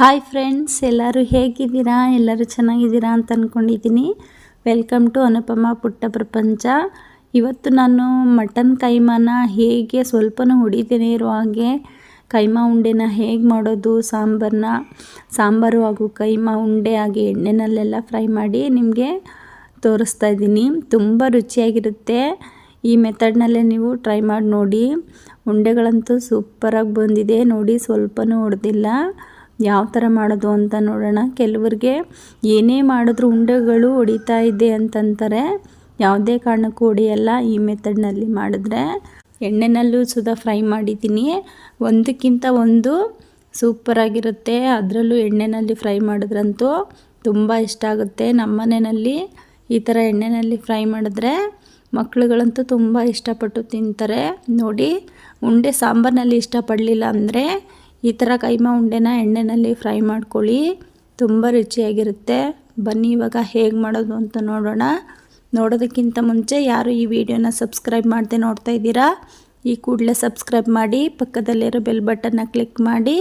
Hi friends ಎಲ್ಲರೂ ಹೇಗಿದ್ದೀರಾ? ಎಲ್ಲರೂ ಚೆನ್ನಾಗಿದ್ದೀರಾ ಅಂತ ಅಂದ್ಕೊಂಡಿದ್ದೀನಿ ವೆಲ್ಕಮ್ ಟು ಅನುಪಮ ಪುಟ್ಟ ಪ್ರಪಂಚ ಇವತ್ತು ನಾನು ಮಟನ್ ಕೈಮಾನ ಹೇಗೆ ಸ್ವಲ್ಪನೂ ಹೊಡಿತೇನೆ ಇರೋ ಹಾಗೆ ಕೈಮಾ ಉಂಡೆನ ಹೇಗೆ ಮಾಡೋದು ಸಾಂಬಾರನ್ನ ಸಾಂಬಾರು ಹಾಗೂ ಕೈಮಾ ಉಂಡೆ ಹಾಗೆ ಎಣ್ಣೆನಲ್ಲೆಲ್ಲ ಫ್ರೈ ಮಾಡಿ ನಿಮಗೆ ತೋರಿಸ್ತಾ ಇದ್ದೀನಿ. ತುಂಬ ರುಚಿಯಾಗಿರುತ್ತೆ. ಈ ಮೆಥಡ್ನಲ್ಲೇ ನೀವು ಟ್ರೈ ಮಾಡಿ ನೋಡಿ. ಉಂಡೆಗಳಂತೂ ಸೂಪರಾಗಿ ಬಂದಿದೆ. ನೋಡಿ, ಸ್ವಲ್ಪನೂ ಹೊಡೆದಿಲ್ಲ ಯಾವ ಥರ ಮಾಡೋದು ಅಂತ ನೋಡೋಣ. ಕೆಲವ್ರಿಗೆ ಏನೇ ಮಾಡಿದ್ರು ಉಂಡೆಗಳು ಹೊಡಿತಾ ಇದೆ ಅಂತಂತಾರೆ. ಯಾವುದೇ ಕಾರಣಕ್ಕೂ ಹೊಡೆಯಲ್ಲ ಈ ಮೆಥಡ್ನಲ್ಲಿ ಮಾಡಿದ್ರೆ. ಎಣ್ಣೆನಲ್ಲೂ ಸುಧಾ ಫ್ರೈ ಮಾಡಿದ್ದೀನಿ. ಒಂದಕ್ಕಿಂತ ಒಂದು ಸೂಪರಾಗಿರುತ್ತೆ ಅದರಲ್ಲೂ ಎಣ್ಣೆನಲ್ಲಿ ಫ್ರೈ ಮಾಡಿದ್ರಂತೂ ತುಂಬ ಇಷ್ಟ ಆಗುತ್ತೆ. ನಮ್ಮನೆಯಲ್ಲಿ ಈ ಥರ ಎಣ್ಣೆಯಲ್ಲಿ ಫ್ರೈ ಮಾಡಿದ್ರೆ ಮಕ್ಕಳುಗಳಂತೂ ತುಂಬ ಇಷ್ಟಪಟ್ಟು ತಿಂತಾರೆ. ನೋಡಿ, ಉಂಡೆ ಸಾಂಬಾರಿನಲ್ಲಿ ಇಷ್ಟಪಡಲಿಲ್ಲ ಅಂದರೆ ಈ ಥರ ಕೈಮಾ ಉಂಡೆನ ಎಣ್ಣೆಯಲ್ಲಿ ಫ್ರೈ ಮಾಡ್ಕೊಳ್ಳಿ. ತುಂಬ ರುಚಿಯಾಗಿರುತ್ತೆ. ಬನ್ನಿ ಇವಾಗ ಹೇಗೆ ಮಾಡೋದು ಅಂತ ನೋಡೋಣ. ನೋಡೋದಕ್ಕಿಂತ ಮುಂಚೆ ಯಾರು ಈ ವಿಡಿಯೋನ ಸಬ್ಸ್ಕ್ರೈಬ್ ಮಾಡದೆ ನೋಡ್ತಾ ಇದ್ದೀರಾ, ಈ ಕೂಡಲೇ ಸಬ್ಸ್ಕ್ರೈಬ್ ಮಾಡಿ, ಪಕ್ಕದಲ್ಲಿರೋ ಬೆಲ್ ಬಟನ್ನ ಕ್ಲಿಕ್ ಮಾಡಿ,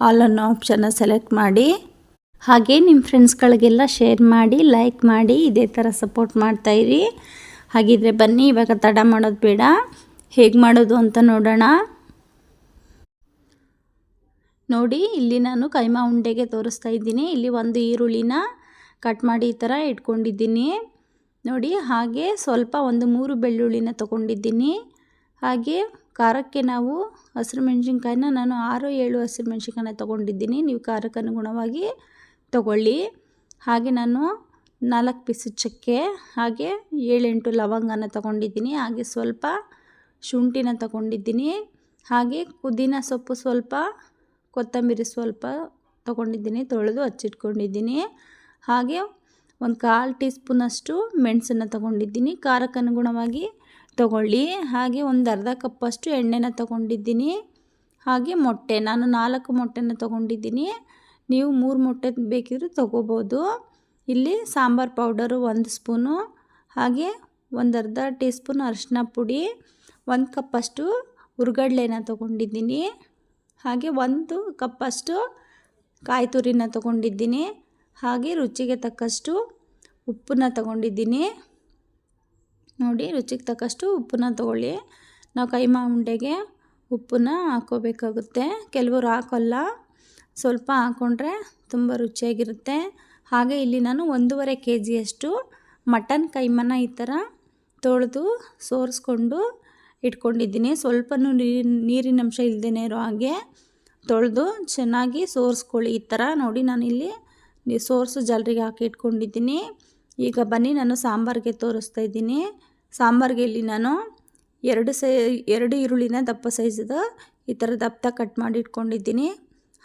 ಆಲ್ ಅನ್ನೋ ಆಪ್ಷನ್ನ ಸೆಲೆಕ್ಟ್ ಮಾಡಿ. ಹಾಗೆ ನಿಮ್ಮ ಫ್ರೆಂಡ್ಸ್ಗಳಿಗೆಲ್ಲ ಶೇರ್ ಮಾಡಿ, ಲೈಕ್ ಮಾಡಿ, ಇದೇ ಥರ ಸಪೋರ್ಟ್ ಮಾಡ್ತಾಯಿರಿ ಹಾಗಿದ್ರೆ ಬನ್ನಿ ಇವಾಗ ತಡ ಮಾಡೋದು ಬೇಡ. ಹೇಗೆ ಮಾಡೋದು ಅಂತ ನೋಡೋಣ. ನೋಡಿ, ಇಲ್ಲಿ ನಾನು ಕೈಮಾ ಉಂಡೆಗೆ ತೋರಿಸ್ತಾ ಇದ್ದೀನಿ. ಇಲ್ಲಿ ಒಂದು ಈರುಳ್ಳಿನ ಕಟ್ ಮಾಡಿ ಈ ಥರ ಇಟ್ಕೊಂಡಿದ್ದೀನಿ. ನೋಡಿ, ಹಾಗೆ ಸ್ವಲ್ಪ ಒಂದು ಮೂರು ಬೆಳ್ಳುಳ್ಳಿನ ತೊಗೊಂಡಿದ್ದೀನಿ. ಹಾಗೆ ಖಾರಕ್ಕೆ ನಾವು ಹಸಿರು ಮೆಣಸಿನ್ಕಾಯಿನ, ನಾನು ಆರು ಏಳು ಹಸಿರು ಮೆಣಸಿನ್ಕಾಯಿನ ತೊಗೊಂಡಿದ್ದೀನಿ. ನೀವು ಖಾರಕ್ಕೆ ಅನುಗುಣವಾಗಿ ತೊಗೊಳ್ಳಿ. ಹಾಗೆ ನಾನು ನಾಲ್ಕು ಪೀಸು ಚಕ್ಕೆ, ಹಾಗೆ ಏಳೆಂಟು ಲವಂಗನ ತೊಗೊಂಡಿದ್ದೀನಿ. ಹಾಗೆ ಸ್ವಲ್ಪ ಶುಂಠಿನ ತೊಗೊಂಡಿದ್ದೀನಿ. ಹಾಗೆ ಪುದೀನ ಸೊಪ್ಪು ಸ್ವಲ್ಪ ಕೊತ್ತಂಬರಿ ಸ್ವಲ್ಪ ತೊಗೊಂಡಿದ್ದೀನಿ, ತೊಳೆದು ಹಚ್ಚಿಟ್ಕೊಂಡಿದ್ದೀನಿ. ಹಾಗೆ ಒಂದು ಕಾಲು ಟೀ ಸ್ಪೂನಷ್ಟು ಮೆಣಸನ್ನು ತೊಗೊಂಡಿದ್ದೀನಿ ಖಾರಕ್ಕೆ ಅನುಗುಣವಾಗಿ ತೊಗೊಳ್ಳಿ. ಹಾಗೆ ಒಂದು ಅರ್ಧ ಕಪ್ಪಷ್ಟು ಎಣ್ಣೆನ ತೊಗೊಂಡಿದ್ದೀನಿ, ಹಾಗೆ ಮೊಟ್ಟೆ, ನಾನು ನಾಲ್ಕು ಮೊಟ್ಟೆನ ತೊಗೊಂಡಿದ್ದೀನಿ. ನೀವು ಮೂರು ಮೊಟ್ಟೆ ಬೇಕಿದ್ರೂ ತೊಗೋಬೋದು. ಇಲ್ಲಿ ಸಾಂಬಾರು ಪೌಡರು ಒಂದು ಸ್ಪೂನು, ಹಾಗೆ ಒಂದು ಅರ್ಧ ಟೀ ಸ್ಪೂನ್ ಅರಿಶಿನ ಪುಡಿ, ಒಂದು ಕಪ್ಪಷ್ಟು ಹುರ್ಗಡ್ಲೆನ ತೊಗೊಂಡಿದ್ದೀನಿ. ಹಾಗೆ ಒಂದು ಕಪ್ಪಷ್ಟು ಕಾಯಿ ತುರಿನ ತಗೊಂಡಿದ್ದೀನಿ. ಹಾಗೆ ರುಚಿಗೆ ತಕ್ಕಷ್ಟು ಉಪ್ಪನ್ನ ತಗೊಂಡಿದ್ದೀನಿ. ನೋಡಿ, ರುಚಿಗೆ ತಕ್ಕಷ್ಟು ಉಪ್ಪನ್ನ ತೊಗೊಳ್ಳಿ. ನಾವು ಕೈಮಾ ಉಂಡೆಗೆ ಉಪ್ಪನ್ನ ಹಾಕೋಬೇಕಾಗುತ್ತೆ ಕೆಲವರು ಹಾಕೋಲ್ಲ. ಸ್ವಲ್ಪ ಹಾಕ್ಕೊಂಡ್ರೆ ತುಂಬ ರುಚಿಯಾಗಿರುತ್ತೆ. ಹಾಗೆ ಇಲ್ಲಿ ನಾನು ಒಂದೂವರೆ ಕೆ ಜಿಯಷ್ಟು ಮಟನ್ ಕೈಮನ ಈ ಥರ ತೊಳೆದು ಸೋರಿಸ್ಕೊಂಡು ಇಟ್ಕೊಂಡಿದ್ದೀನಿ. ಸ್ವಲ್ಪನೂ ನೀರು ನೀರಿನ ಅಂಶ ಇಲ್ಲದೇ ಇರೋ ಹಾಗೆ ತೊಳೆದು ಚೆನ್ನಾಗಿ ಸೋರಿಸ್ಕೊಳ್ಳಿ. ಈ ಥರ ನೋಡಿ ನಾನಿಲ್ಲಿ ಸೋರ್ಸು ಜಲ್ರಿಗೆ ಹಾಕಿ ಇಟ್ಕೊಂಡಿದ್ದೀನಿ. ಈಗ ಬನ್ನಿ, ನಾನು ಸಾಂಬಾರಿಗೆ ತೋರಿಸ್ತಾ ಇದ್ದೀನಿ. ಸಾಂಬಾರಿಗೆ ಇಲ್ಲಿ ನಾನು ಎರಡು ಸೈ, ಎರಡು ಈರುಳ್ಳಿನ ದಪ್ಪ ಸೈಜದ ಈ ಥರ ದಪ್ಪ ಕಟ್ ಮಾಡಿ ಇಟ್ಕೊಂಡಿದ್ದೀನಿ.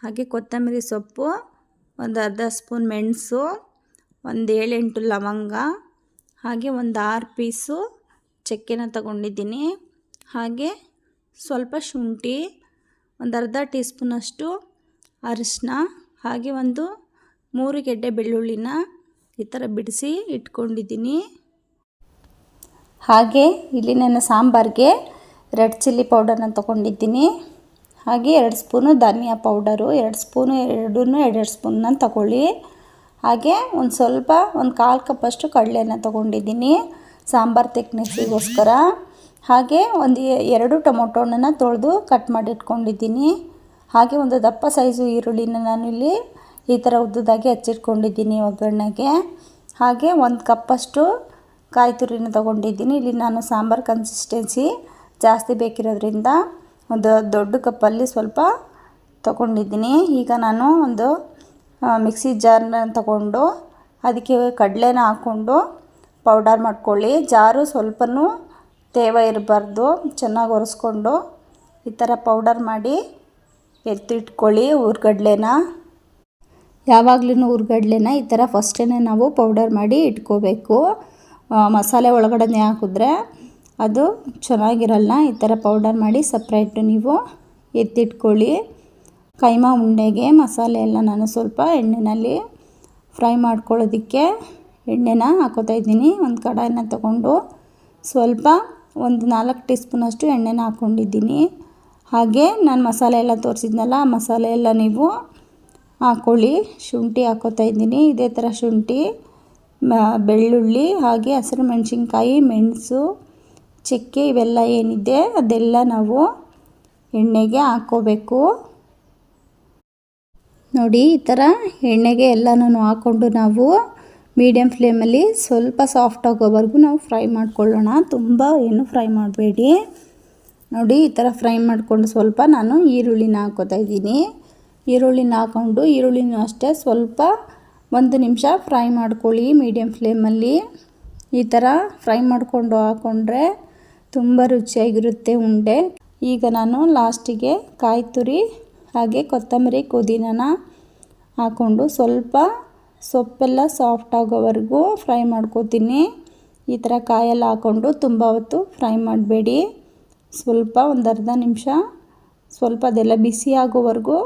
ಹಾಗೆ ಕೊತ್ತಂಬರಿ ಸೊಪ್ಪು, ಒಂದು ಅರ್ಧ ಸ್ಪೂನ್ ಮೆಣಸು, ಒಂದು ಏಳೆಂಟು ಲವಂಗ, ಹಾಗೆ ಒಂದು ಆರು ಪೀಸು ಚಕ್ಕೆನ ತಗೊಂಡಿದ್ದೀನಿ. ಹಾಗೆ ಸ್ವಲ್ಪ ಶುಂಠಿ, ಒಂದು ಅರ್ಧ ಟೀ ಸ್ಪೂನಷ್ಟು ಅರಿಶಿನ ಹಾಗೆ ಒಂದು ಮೂರು ಗೆಡ್ಡೆ ಬೆಳ್ಳುಳ್ಳಿನ ಈ ಥರ ಬಿಡಿಸಿ ಇಟ್ಕೊಂಡಿದ್ದೀನಿ. ಹಾಗೆ ಇಲ್ಲಿ ನನ್ನ ಸಾಂಬಾರಿಗೆ ರೆಡ್ ಚಿಲ್ಲಿ ಪೌಡರ್ನ ತೊಗೊಂಡಿದ್ದೀನಿ. ಹಾಗೆ ಎರಡು ಸ್ಪೂನು ಧನಿಯಾ ಪೌಡರು, ಎರಡು ಸ್ಪೂನು ಎರಡೂ ಎರಡೆರಡು ಸ್ಪೂನ್ನ ತಗೊಳ್ಳಿ. ಹಾಗೆ ಒಂದು ಸ್ವಲ್ಪ ಒಂದು ಕಾಲು ಕಪ್ಪಷ್ಟು ಕಡಲೆನ ತೊಗೊಂಡಿದ್ದೀನಿ ಸಾಂಬಾರು ತೆಕ್ನೆಸಿಗೋಸ್ಕರ ಹಾಗೆ ಒಂದು ಎರಡು ಟೊಮೊಟೊನ ತೊಳೆದು ಕಟ್ ಮಾಡಿಟ್ಕೊಂಡಿದ್ದೀನಿ. ಹಾಗೆ ಒಂದು ದಪ್ಪ ಸೈಜು ಈರುಳ್ಳಿನ ನಾನು ಇಲ್ಲಿ ಈ ಥರ ಉದ್ದದಾಗಿ ಹಚ್ಚಿಟ್ಕೊಂಡಿದ್ದೀನಿ ಒಗ್ಗರಣೆಗೆ. ಹಾಗೆ ಒಂದು ಕಪ್ಪಷ್ಟು ಕಾಯಿ ತುರಿನ ತೊಗೊಂಡಿದ್ದೀನಿ. ಇಲ್ಲಿ ನಾನು ಸಾಂಬಾರು ಕನ್ಸಿಸ್ಟೆನ್ಸಿ ಜಾಸ್ತಿ ಬೇಕಿರೋದ್ರಿಂದ ಒಂದು ದೊಡ್ಡ ಕಪ್ಪಲ್ಲಿ ಸ್ವಲ್ಪ ತೊಗೊಂಡಿದ್ದೀನಿ. ಈಗ ನಾನು ಒಂದು ಮಿಕ್ಸಿ ಜಾರ್ನ ತಗೊಂಡು, ಅದಕ್ಕೆ ಕಡಲೆನ ಹಾಕ್ಕೊಂಡು ಪೌಡರ್ ಮಾಡ್ಕೊಳ್ಳಿ. ಜಾರು ಸ್ವಲ್ಪನೂ ತೇವ ಇರಬಾರ್ದು, ಚೆನ್ನಾಗಿ ಒರೆಸ್ಕೊಂಡು ಈ ಥರ ಪೌಡರ್ ಮಾಡಿ ಎತ್ತಿಟ್ಕೊಳ್ಳಿ ಹುರ್ಗಡ್ಲೆನ ಯಾವಾಗಲೂ ಹುರ್ಗಡ್ಲೆನ ಈ ಥರ ಫಸ್ಟೇ ನಾವು ಪೌಡರ್ ಮಾಡಿ ಇಟ್ಕೋಬೇಕು. ಮಸಾಲೆ ಒಳಗಡೆ ಹಾಕಿದ್ರೆ ಅದು ಚೆನ್ನಾಗಿರಲ್ಲ, ಈ ಥರ ಪೌಡರ್ ಮಾಡಿ ಸಪ್ರೇಟು ನೀವು ಎತ್ತಿಟ್ಕೊಳ್ಳಿ. ಕೈಮಾ ಉಂಡೆಗೆ ಮಸಾಲೆ ಎಲ್ಲ ನಾನು ಸ್ವಲ್ಪ ಎಣ್ಣೆಯಲ್ಲಿ ಫ್ರೈ ಮಾಡ್ಕೊಳ್ಳೋದಕ್ಕೆ ಎಣ್ಣೆನ ಹಾಕೋತಾ ಇದ್ದೀನಿ. ಒಂದು ಕಡಾಯನ್ನ ತಗೊಂಡು ಸ್ವಲ್ಪ ಒಂದು ನಾಲ್ಕು ಟೀ ಸ್ಪೂನಷ್ಟು ಎಣ್ಣೆನ ಹಾಕ್ಕೊಂಡಿದ್ದೀನಿ. ಹಾಗೆ ನಾನು ಮಸಾಲೆ ಎಲ್ಲ ತೋರಿಸಿದ್ನಲ್ಲ, ಆ ಮಸಾಲೆ ಎಲ್ಲ ನೀವು ಹಾಕ್ಕೊಳ್ಳಿ ಶುಂಠಿ ಹಾಕೋತಾ ಇದ್ದೀನಿ. ಇದೇ ಥರ ಶುಂಠಿ ಬೆಳ್ಳುಳ್ಳಿ, ಹಾಗೆ ಹಸಿರು ಮೆಣಸಿನ್ಕಾಯಿ, ಮೆಣಸು, ಚಕ್ಕೆ ಇವೆಲ್ಲ ಏನಿದೆ ಅದೆಲ್ಲ ನಾವು ಎಣ್ಣೆಗೆ ಹಾಕ್ಕೋಬೇಕು ನೋಡಿ ಈ ಥರ ಎಣ್ಣೆಗೆ ಎಲ್ಲನೂ ಹಾಕ್ಕೊಂಡು ನಾವು ಮೀಡಿಯಮ್ ಫ್ಲೇಮಲ್ಲಿ ಸ್ವಲ್ಪ ಸಾಫ್ಟ್ ಆಗೋವರೆಗೂ ನಾವು ಫ್ರೈ ಮಾಡ್ಕೊಳ್ಳೋಣ. ತುಂಬ ಏನು ಫ್ರೈ ಮಾಡಬೇಡಿ. ನೋಡಿ, ಈ ಥರ ಫ್ರೈ ಮಾಡಿಕೊಂಡು ಸ್ವಲ್ಪ ನಾನು ಈರುಳ್ಳಿನ ಹಾಕೋತಾ ಇದ್ದೀನಿ. ಈರುಳ್ಳಿನ ಹಾಕ್ಕೊಂಡು ಈರುಳ್ಳಿನೂ ಅಷ್ಟೇ ಸ್ವಲ್ಪ ಒಂದು ನಿಮಿಷ ಫ್ರೈ ಮಾಡ್ಕೊಳ್ಳಿ ಮೀಡಿಯಮ್ ಫ್ಲೇಮಲ್ಲಿ. ಈ ಥರ ಫ್ರೈ ಮಾಡಿಕೊಂಡು ಹಾಕ್ಕೊಂಡ್ರೆ ತುಂಬ ರುಚಿಯಾಗಿರುತ್ತೆ ಉಂಡೆ. ಈಗ ನಾನು ಲಾಸ್ಟಿಗೆ ಕಾಯಿ ತುರಿ ಹಾಗೆ ಕೊತ್ತಂಬರಿ ಪುದೀನನ ಹಾಕ್ಕೊಂಡು ಸ್ವಲ್ಪ ಸೊಪ್ಪೆಲ್ಲ ಸಾಫ್ಟ್ ಆಗೋವರೆಗೂ ಫ್ರೈ ಮಾಡ್ಕೋತೀನಿ. ಈ ಥರ ಕಾಯೆಲ್ಲ ಹಾಕ್ಕೊಂಡು ತುಂಬ ಹೊತ್ತು ಫ್ರೈ ಮಾಡಬೇಡಿ. ಸ್ವಲ್ಪ ಒಂದು ಅರ್ಧ ನಿಮಿಷ. ಸ್ವಲ್ಪ ಅದೆಲ್ಲ ಬಿಸಿ ಆಗೋವರೆಗೂ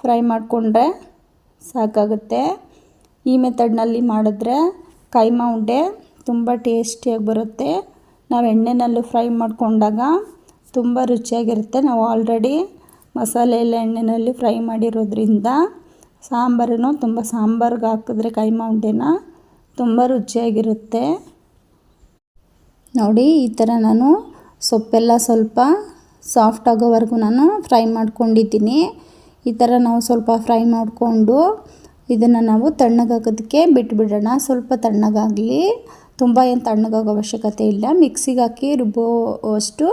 ಫ್ರೈ ಮಾಡಿಕೊಂಡ್ರೆ ಸಾಕಾಗುತ್ತೆ. ಈ ಮೆಥಡ್ನಲ್ಲಿ ಮಾಡಿದ್ರೆ ಕೈಮಾ ಉಂಡೆ ತುಂಬ ಟೇಸ್ಟಿಯಾಗಿ ಬರುತ್ತೆ. ನಾವು ಎಣ್ಣೆನಲ್ಲೂ ಫ್ರೈ ಮಾಡಿಕೊಂಡಾಗ ತುಂಬ ರುಚಿಯಾಗಿರುತ್ತೆ. ನಾವು ಆಲ್ರೆಡಿ ಮಸಾಲೆ ಎಲ್ಲ ಎಣ್ಣೆಯಲ್ಲಿ ಫ್ರೈ ಮಾಡಿರೋದ್ರಿಂದ ಸಾಂಬಾರೂ ತುಂಬ ಸಾಂಬಾರ್ಗೆ ಹಾಕಿದ್ರೆ ಕೈಮಾ ಉಂಡೆನ ತುಂಬ ರುಚಿಯಾಗಿರುತ್ತೆ. ನೋಡಿ, ಈ ಥರ ನಾನು ಸೊಪ್ಪೆಲ್ಲ ಸ್ವಲ್ಪ ಸಾಫ್ಟ್ ಆಗೋವರೆಗೂ ನಾನು ಫ್ರೈ ಮಾಡ್ಕೊಂಡಿದ್ದೀನಿ. ಈ ಥರ ನಾವು ಸ್ವಲ್ಪ ಫ್ರೈ ಮಾಡಿಕೊಂಡು ಇದನ್ನು ನಾವು ತಣ್ಣಗಾಗೋದಕ್ಕೆ ಬಿಟ್ಬಿಡೋಣ. ಸ್ವಲ್ಪ ತಣ್ಣಗಾಗಲಿ. ತುಂಬ ಏನು ತಣ್ಣಗಾಗೋ ಅವಶ್ಯಕತೆ ಇಲ್ಲ. ಮಿಕ್ಸಿಗೆ ಹಾಕಿ ರುಬ್ಬೋ ಅಷ್ಟು